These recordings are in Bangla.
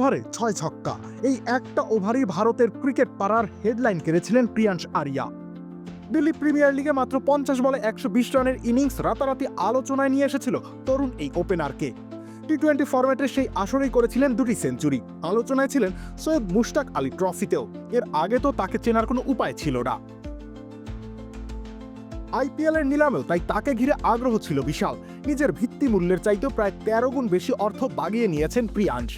ওভারে ছয় ছক্কা। এই একটা ওভারই ভারতের ক্রিকেট পাড়ার হেডলাইন কেড়েছিলেন প্রিয়াংশ আরিয়া। দিল্লি প্রিমিয়ার লিগে মাত্র পঞ্চাশ বলে একশো বিশ রানের ইনিংস রাতারাতি আলোচনায় নিয়ে এসেছিল তরুণ এই ওপেনারকে। টি টোয়েন্টি ফরম্যাটের সেই আসরেই করেছিলেন দুটি সেঞ্চুরি। আলোচনায় ছিলেন সৈয়দ মুশতাক আলী ট্রফিতেও। এর আগে তো তাকে চেনার কোনো উপায় ছিল না। আইপিএল এর নিলামেও তাই তাকে ঘিরে আগ্রহ ছিল বিশাল। নিজের ভিত্তি মূল্যের চাইতেও প্রায় তেরো গুণ বেশি অর্থ বাগিয়ে নিয়েছেন প্রিয়াংশ।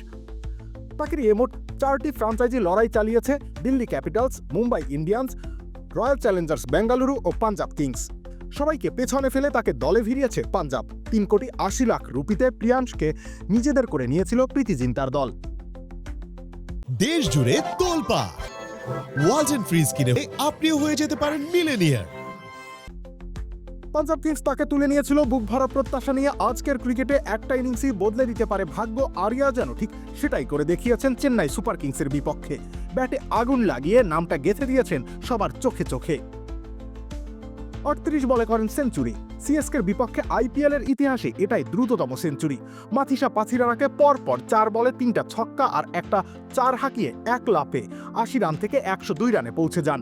তাকে মোট চারটি ফ্রাঞ্চাইজি লড়াই চালিয়েছে Delhi Capitals, Mumbai Indians, Royal Challengers Bengaluru ও পাঞ্জাব কিংস। সবাইকে পেছনে ফেলে তাকে দলে ভিড়িয়েছে পাঞ্জাব। তিন কোটি আশি লাখ রুপিতে প্রিয়াংশকে নিজেদের করে নিয়েছিল প্রীতি জিন্তার দল। দেশ জুড়ে তোলপা ওয়ালটন ফ্রিজ কিনে আপনিও হয়ে যেতে পারেন মিলেনিয়ার। পাঞ্জাব কিংস তাকে তুলে নিয়েছিল বুক ভরা প্রত্যাশা নিয়ে। আজকের ক্রিকেটে একটা ইনিংসই বদলে দিতে পারে ভাগ্য। আরিয়া যেন ঠিক সেটাই করে দেখিয়েছেন চেন্নাই সুপার কিংসের বিপক্ষে। ব্যাটে আগুন লাগিয়ে নামটা গেঁথে দিয়েছেন সবার চোখে চোখে। আটত্রিশ বলে করেন সেঞ্চুরি। সিএসকের বিপক্ষে আইপিএল এর ইতিহাসে এটাই দ্রুততম সেঞ্চুরি। মাথিসা পাথিরানাকে পরপর চার বলে তিনটা ছক্কা আর একটা চার হাঁকিয়ে এক লাফে আশি রান থেকে একশো দুই রানে পৌঁছে যান।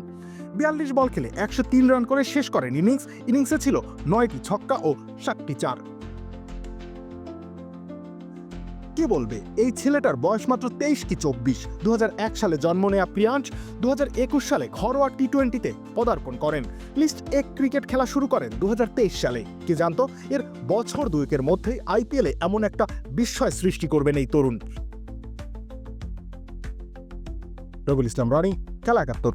বিয়াল্লিশ বল খেলে একশো তিন রান করে শেষ করেন ইনিংস। ইনিংসে ছিল নয়টি ছক্কা ও সাতটি চার। কে বলবে? এই ছেলেটার বয়স মাত্র তেইশ কি চব্বিশ? দু সালে জন্ম নেয়া প্রিয়াঞ্চ দু হাজার একুশ সালে ঘরোয়া টি টোয়েন্টিতে পদার্পণ করেন। লিস্ট এক ক্রিকেট খেলা শুরু করেন দু হাজার তেইশ সালে। কে জানতো? এর বছর দুয়েকের মধ্যেই আইপিএলে এমন একটা বিস্ময় সৃষ্টি করবেন এই তরুণ। রবিল ইসলাম রানি, খেলা একাত্তর।